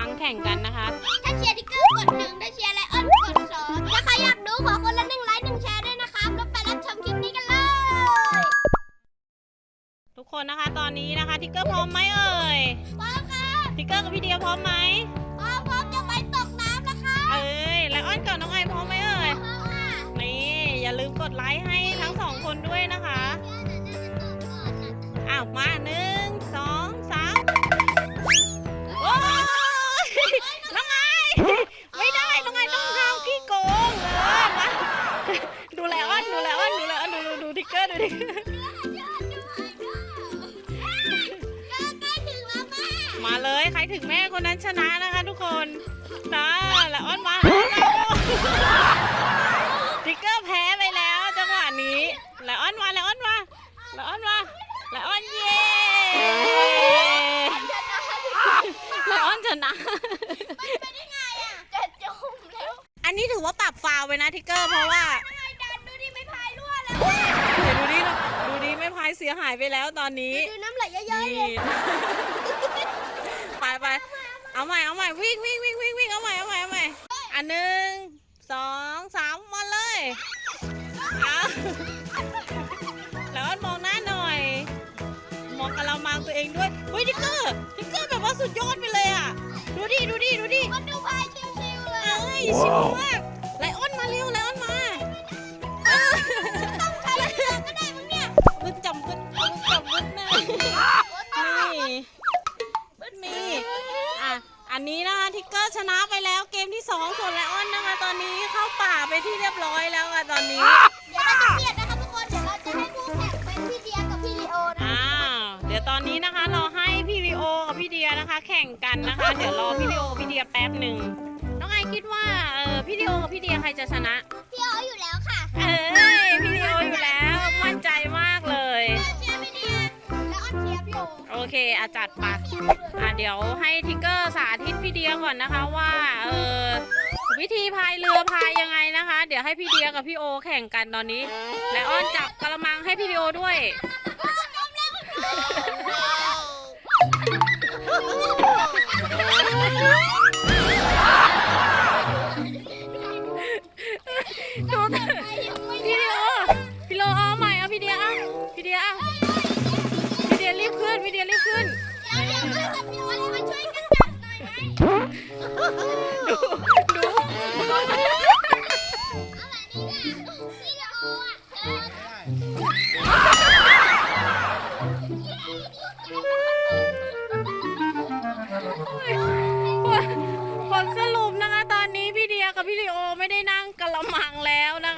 มังแข่งกันนะคะ ถ้าเชียร์ทิกเกอร์กดหนึ่งถ้าเชียร์ไลออนกดสองถ้าใครอยากดูขอคนละหนึ่งไลค์หนึ่งแชร์ด้วยนะครับแล้วไปรับชมคลิปนี้กันเลย ทุกคนนะคะตอนนี้นะคะทิกเกอร์พร้อมไหมเอ่ยพร้อมค่ะทิกเกอร์กับพี่เดียพร้อมไหมพร้อมพร้อมจะไปตกน้ำแล้วค่ะเอ้ยแล้วอ้อนกับน้องไอพร้อมไหมเอ่ยพร้อมค่ะนี่อย่าลืมกดไลค์ให้ทั้งสองคนด้วยนะคะ ใครถึงแม่คนนั้นชนะนะคะทุกคนนะแล้วอ้อนมาติ๊กเกอร์แพ้ไปแล้วจังหวะนี้แล้วอ้อนมาแล้วอ้อนมาแล้วอ้อนมาแล้วอ้อนเย้แล้วอ้อนชนะอันนี้ถือว่าปรับฟาวล์ไปนะทิกเกอร์เพราะว่าเดี๋ยวดูดิดูดิไม่พายเสียหายไปแล้วตอนนี้ดูน้ำไหลเยอะๆเลยนี่ ไปไปเอาใหม่เอาใหม่วิ่งวิ่งวิ่งวิ่งวิ่งเอาใหม่เอาใหม่เอาใหม่อันหนึ่งสองสามมาเลยเอาแล้วมองหน้าหน่อย มองกะละมังตัวเองด้วยเฮ้ยทิกเกอร์ทิกเกอร์แบบว่าสุดยอดไปเลยอะ ดูดิดูดิดูดิมันดูพายชิวๆเลยเอ้ยชิวมาก นะคะทิกเกอร์ชนะไปแล้วเกมที่สองส่วนไลออนนะคะตอนนี้เข้าป่าไปที่เรียบร้อยแล้วอะตอนนี้เดี๋ยวเราจะเปลี่ยนนะคะทุกคน เดี๋ยวเราจะให้ผู้แข่งเป็นพี่เดียกับพี่ลีโอนะอ้าวเดี๋ยวตอนนี้นะคะเราให้พี่ลีโอกับพี่เดียนะคะ แข่งกันนะคะ เดี๋ยวรอพี่ลีโอกับพี่เดียแป๊บหนึ่งน้องไอคิดว่าเออพี่ลีโอกับพี่เดียใครจะชนะ โอเคอาจัดไปอะเดี๋ยวให้ทิกเกอร์สาธิตพี่เดียก่อนนะคะว่าเออวิธีพายเรือพายยังไงนะคะ เดี๋ยวให้พี่เดียกับพี่โอแข่งกันตอนนี้ และอ้อนจับกระมังให้พี่ลีโอด้วยดูเถอ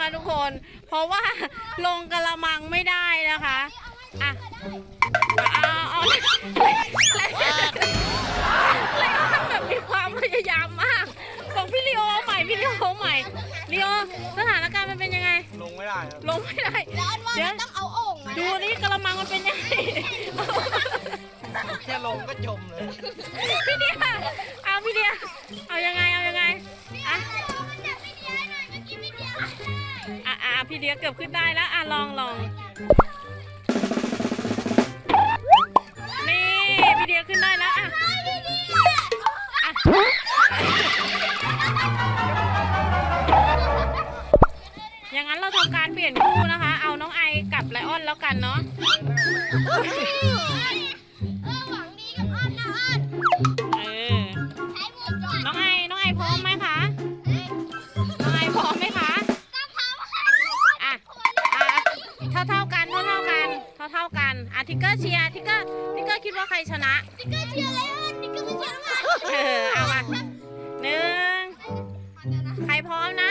นะคะทุกคน เพราะว่าลงกระมังไม่ได้นะคะอะเอาเอาเลยเลยแบบมีความพยายามมากบอกพี่ลีโอใหม่พี่ลีโอเอาใหม่ลีโอสถานการณ์มันเป็นยังไง ลงไม่ได้ครับลงไม่ได้แล้วอ้อนว่าเดี๋ยวมันต้องเอาโอ่งมาดูนี่กระมังมันเป็นยังไง แค่ลงก็จมเลย พี่เดียเอาพี่เดีย เดียเกือบขึ้นได้แล้วอะลองลองนี่พี่เดียขึ้นได้แล้วอะอะอย่างนั้นเราทำการเปลี่ยนคู่นะคะ เอาน้องไอกับไลออนแล้วกันเนาะ ท่าๆกันอะทิกเกอร์เชียร์ทิกเกอร์ทิกเกอร์คิดว่าใครชนะนี่ก็เชียร์เลยอ้อนนี่ก็ไม่เชียร์อ้อนเออเอามาหนึ่งใครพร้อมนะ